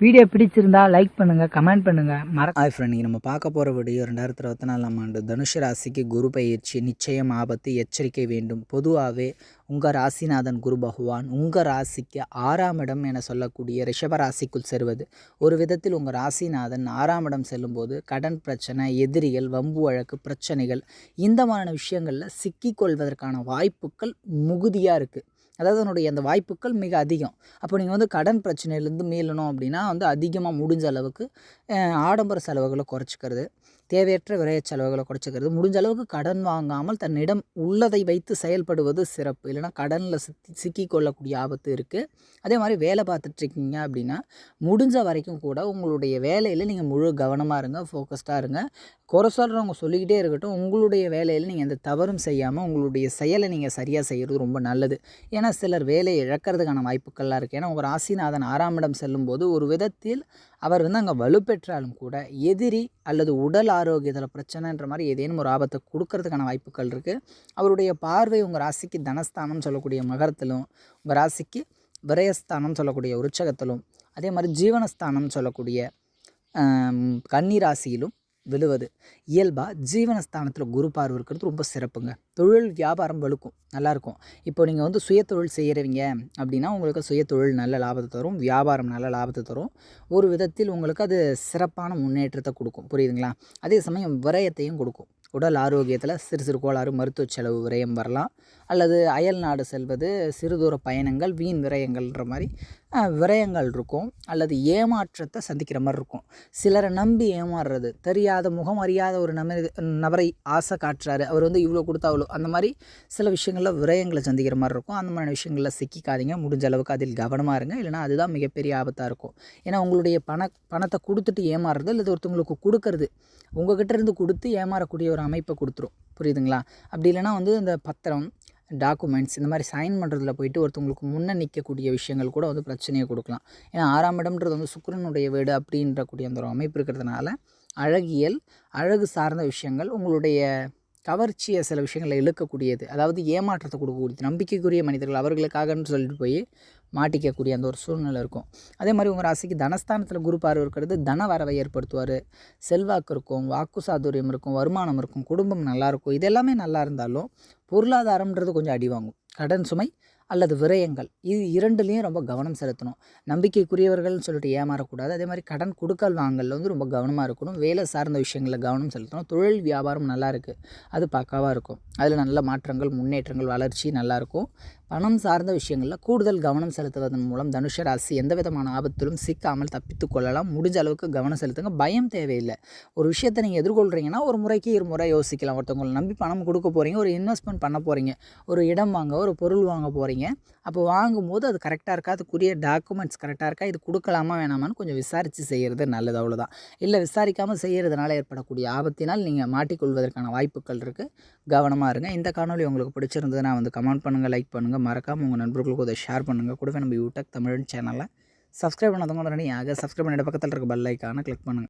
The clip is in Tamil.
வீடியோ பிடிச்சிருந்தா லைக் பண்ணுங்க கமெண்ட் பண்ணுங்க. மற ஹாய் ஃப்ரெண்ட் நம்ம பார்க்க போகிற வீடியோ ரெண்டாயிரத்தி இருபத்தி நாலாம் ஆண்டு தனுஷ் ராசிக்கு குரு பயிற்சி நிச்சயம் ஆபத்து எச்சரிக்கை வேண்டும். பொதுவாகவே உங்கள் ராசிநாதன் குரு பகவான் உங்கள் ராசிக்கு ஆறாம் இடம் என சொல்லக்கூடிய ரிஷப ராசிக்குள் செல்வது ஒரு விதத்தில் உங்கள் ராசிநாதன் ஆறாம் இடம் செல்லும்போது கடன் பிரச்சனை எதிரிகள் வம்பு வழக்கு பிரச்சனைகள் இந்த மாதிரியான விஷயங்களில் சிக்கிக்கொள்வதற்கான வாய்ப்புகள் முகுதியாக இருக்குது அதாவது அதனுடைய அந்த வாய்ப்புகள் மிக அதிகம். அப்போ நீங்கள் வந்து கடன் பிரச்சனையிலேருந்து மீளணும் அப்படின்னா வந்து அதிகமாக முடிஞ்ச அளவுக்கு ஆடம்பர செலவுகளை குறைச்சிக்கிறது. தேவையற்ற விரைய செலவுகளை குறைச்சிக்கிறது. முடிஞ்ச அளவுக்கு கடன் வாங்காமல் தன்னிடம் உள்ளதை வைத்து செயல்படுவது சிறப்பு. இல்லைன்னா கடனில் சிக்கி சிக்கிக்கொள்ளக்கூடிய ஆபத்து இருக்குது அதே மாதிரி வேலை பார்த்துட்ருக்கீங்க அப்படின்னா முடிஞ்ச வரைக்கும் கூட உங்களுடைய வேலையில் நீங்கள் முழு கவனமாக இருங்க ஃபோக்கஸ்டாக இருங்க. குறை சொல்கிறவங்க சொல்லிக்கிட்டே இருக்கட்டும் உங்களுடைய வேலையில் நீங்கள் எந்த தவறும் செய்யாமல் உங்களுடைய செயலை நீங்கள் சரியாக செய்கிறது ரொம்ப நல்லது. ஏன்னா சிலர் வேலையை இழக்கிறதுக்கான வாய்ப்புகள்லாம் இருக்குது ஏன்னா உங்கள் ராசிநாதன் ஆறாம் இடம் செல்லும்போது ஒரு விதத்தில் அவர் வந்து அங்கே வலுப்பெற்றாலும் கூட எதிரி அல்லது உடல் ஆரோக்கியத்தில் பிரச்சனைன்ற மாதிரி ஏதேனும் ஒரு ஆபத்தை கொடுக்கறதுக்கான வாய்ப்புகள் இருக்குது அவருடைய பார்வை உங்கள் ராசிக்கு தனஸ்தானம் சொல்லக்கூடிய மகரத்திலும் உங்கள் ராசிக்கு விரயஸ்தானம் சொல்லக்கூடிய உற்சகத்திலும் அதே மாதிரி ஜீவனஸ்தானம் சொல்லக்கூடிய கன்னி ராசியிலும் விழுவது. இயல்பாக ஜீவனஸ்தானத்தில் குரு பார்வை இருக்கிறது ரொம்ப சிறப்புங்க. தொழில் வியாபாரம் வலுக்கும் நல்லாயிருக்கும் இப்போ நீங்கள் வந்து சுயதொழில் செய்கிறவங்க அப்படின்னா உங்களுக்கு சுயதொழில் நல்ல லாபத்தை தரும் வியாபாரம் நல்ல லாபத்தை தரும். ஒரு விதத்தில் உங்களுக்கு அது சிறப்பான முன்னேற்றத்தை கொடுக்கும். புரியுதுங்களா? அதே சமயம் விரயத்தையும் கொடுக்கும். உடல் ஆரோக்கியத்தில் சிறு சிறு கோளாறு மருத்துவ செலவு விரயம் வரலாம். அல்லது அயல் நாடு செல்வது சிறுதூர பயணங்கள் வீண் விரயங்கள்ன்ற மாதிரி விரயங்கள் இருக்கும் அல்லது ஏமாற்றத்தை சந்திக்கிற மாதிரி இருக்கும். சிலரை நம்பி ஏமாறுறது தெரியாத முகம் அறியாத ஒரு நபர் நபரை ஆசை காட்டுறாரு. அவர் வந்து இவ்வளோ கொடுத்தா அவ்வளோ அந்த மாதிரி சில விஷயங்களில் விரயங்களை சந்திக்கிற மாதிரி இருக்கும். அந்த மாதிரி விஷயங்களில் சிக்கிக்காதீங்க. முடிஞ்ச அளவுக்கு அதில் கவனமாக இருங்க. இல்லைனா அதுதான் மிகப்பெரிய ஆபத்தாக இருக்கும். ஏன்னா உங்களுடைய பண பணத்தை கொடுத்துட்டு ஏமாறுறது அல்லது ஒருத்தவங்களுக்கு கொடுக்கறது உங்ககிட்ட இருந்து கொடுத்து ஏமாறக்கூடிய ஒரு அமைப்பை கொடுத்துரும். புரியுதுங்களா? அப்படி இல்லைன்னா வந்து இந்த பத்திரம் டாக்குமெண்ட்ஸ் இந்த மாதிரி சைன் பண்ணுறதுல போயிட்டு ஒருத்தவங்களுக்கு முன்னே நிற்கக்கூடிய விஷயங்கள் கூட வந்து பிரச்சனையை கொடுக்கலாம். ஏன்னா ஆறாம் இடம்ன்றது வந்து சுக்கிரனுடைய வீடு அப்படின்ற கூடிய அந்த ஒரு அமைப்பு இருக்கிறதுனால அழகியல் அழகு சார்ந்த விஷயங்கள் உங்களுடைய கவர்ச்சியை சில விஷயங்களை இழுக்கக்கூடியது. அதாவது ஏமாற்றத்தை கொடுக்கக்கூடியது. நம்பிக்கைக்குரிய மனிதர்கள் அவர்களுக்காகன்னு சொல்லிட்டு போய் மாட்டிக்கக்கூடிய அந்த ஒரு சூழ்நிலை இருக்கும். அதே மாதிரி உங்கள் ராசிக்கு தனஸ்தானத்தில் குரு பார்வை இருக்கிறது தன வரவை ஏற்படுத்துவார். செல்வாக்கு இருக்கும் வாக்கு சாதுரியம் இருக்கும் வருமானம் இருக்கும் குடும்பம் நல்லாயிருக்கும் இதெல்லாமே இது எல்லாமே நல்லா இருந்தாலும் பொருளாதாரம்ன்றது கொஞ்சம் அடி வாங்கும். கடன் சுமை அல்லது விரயங்கள். இது இரண்டுலேயும் ரொம்ப கவனம் செலுத்தணும். நம்பிக்கைக்குரியவர்கள்னு சொல்லிட்டு ஏமாறக்கூடாது. அதே மாதிரி கடன் கொடுக்கல் வாங்கலில் வந்து ரொம்ப கவனமாக இருக்கணும். வேலை சார்ந்த விஷயங்களில் கவனம் செலுத்தணும். தொழில் வியாபாரம் நல்லா இருக்குது அது பக்காவாக இருக்கும். அதில் நல்ல மாற்றங்கள் முன்னேற்றங்கள் வளர்ச்சி நல்லாயிருக்கும் பணம் சார்ந்த விஷயங்களில் கூடுதல் கவனம் செலுத்துவதன் மூலம் தனுஷ ராசி எந்த விதமான ஆபத்திலும் சிக்காமல் தப்பித்து கொள்ளலாம். முடிஞ்ச அளவுக்கு கவனம் செலுத்துங்க. பயம் தேவையில்லை. ஒரு விஷயத்தை நீங்கள் எதிர்கொள்கிறீங்கன்னா ஒரு முறைக்கு இரு முறை யோசிக்கலாம். ஒருத்தவங்களை நம்பி பணம் கொடுக்க போகிறீங்க ஒரு இன்வெஸ்ட்மெண்ட் பண்ண போகிறீங்க ஒரு இடம் வாங்க ஒரு பொருள் வாங்க போகிறீங்க அப்போ வாங்கும்போது அது கரெக்டாக இருக்கா? அதுக்குரிய டாக்குமெண்ட்ஸ் கரெக்டாக இருக்கா? இது கொடுக்கலாமா வேணாமான்னு கொஞ்சம் விசாரித்து செய்கிறது நல்லது. அவ்வளோதான் இல்லை விசாரிக்காமல் செய்கிறதுனால ஏற்படக்கூடிய ஆபத்தினால் நீங்கள் மாட்டிக்கொள்வதற்கான வாய்ப்புகள் இருக்குது கவனமாக இருங்க. இந்த காணொலி உங்களுக்கு பிடிச்சிருந்ததுன்னா வந்து கமெண்ட் பண்ணுங்கள் லைக் பண்ணுங்கள் பண்ணுங்கள் மறக்காமல் உங்கள் நண்பர்களுக்கு அதை ஷேர் பண்ணுங்கள் கூடவே நம்ம யூடியூப் தமிழ் சேனலை சப்ஸ்கிரைப் பண்ணாதவங்க உடனே ஆக சப்ஸ்கிரைப் பண்ணிட்டு பக்கத்தில் இருக்க பெல் ஐக்கானை கிளிக் பண்ணுங்கள்